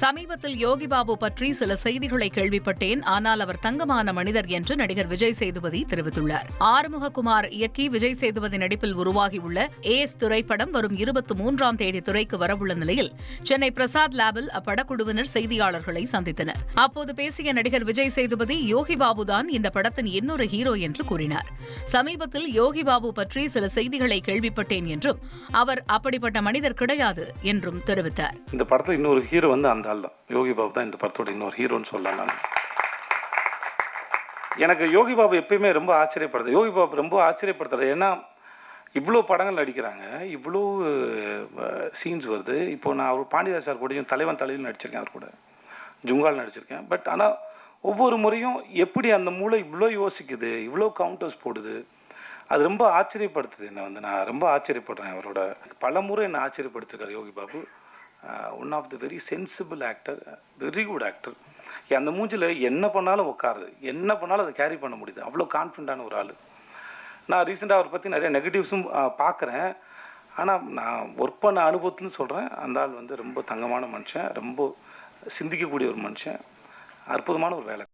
சமீபத்தில் யோகி பாபு பற்றி சில செய்திகளை கேள்விப்பட்டேன். ஆனால் அவர் தங்கமான மனிதர் என்று நடிகர் விஜய் சேதுபதி தெரிவித்துள்ளார். ஆறுமுககுமார் இயக்கி விஜய் சேதுபதி நடிப்பில் உருவாகியுள்ள ஏஸ் திரைப்படம் வரும் இருபத்தி மூன்றாம் தேதி துறைக்கு வரவுள்ள நிலையில் சென்னை பிரசாத் லேபில் அப்படக்குழுவினர் செய்தியாளர்களை சந்தித்தனர். அப்போது பேசிய நடிகர் விஜய் சேதுபதி யோகி பாபுதான் இந்த படத்தின் இன்னொரு ஹீரோ என்று கூறினார். சமீபத்தில் யோகி பாபு பற்றி சில செய்திகளை கேள்விப்பட்டேன் என்றும் அவர் அப்படிப்பட்ட மனிதர் கிடையாது என்றும் தெரிவித்தார். இந்த படத்தில் இன்னொரு ஹீரோ வந்து அந்த ஆள் தான். யோகி பாபு தான் இந்த படத்தோட இன்னொரு ஹீரோன்னு சொல்லலாம் நான். எனக்கு யோகி பாபு எப்பயுமே ரொம்ப ஆச்சரியப்படுது. யோகி பாபு ரொம்ப ஆச்சரியப்படுத்துறது. ஏன்னா இவ்வளோ படங்கள் நடிக்கிறாங்க. இவ்வளோ சீன்ஸ் வருது. இப்போ நான் அவர் பாண்டியராஜ் சார் கூடயும் தலைவன் தலையில் நடிச்சிருக்கேன் அவர் கூட. ஜுங்கால் நடிச்சிருக்கேன். பட் ஆனால் ஒவ்வொரு முறையும் எப்படி அந்த மூளை இவ்வளோ யோசிக்குது இவ்வளோ கவுண்டர்ஸ் போடுது அது ரொம்ப ஆச்சரியப்படுத்துது என்னை வந்து. நான் ரொம்ப ஆச்சரியப்படுறேன் அவரோட. பல முறை என்னை ஆச்சரியப்படுத்திருக்காரு Yogi Babu. One of the very sensible actor very good actor அந்த மூஞ்சில் என்ன பண்ணாலும் உட்காருது. என்ன பண்ணாலும் அதை கேரி பண்ண முடியுது. அவ்வளோ கான்ஃபிடண்டான ஒரு ஆள். நான் ரீசெண்டாக அவரை பற்றி நிறைய நெகட்டிவ்ஸும் பார்க்குறேன். ஆனால் நான் ஒர்க் பண்ண அனுபவத்துன்னு சொல்கிறேன் அந்த ஆள் வந்து ரொம்ப தங்கமான மனுஷன். ரொம்ப சிந்திக்கக்கூடிய ஒரு மனுஷன். அற்புதமான ஒரு வேலை.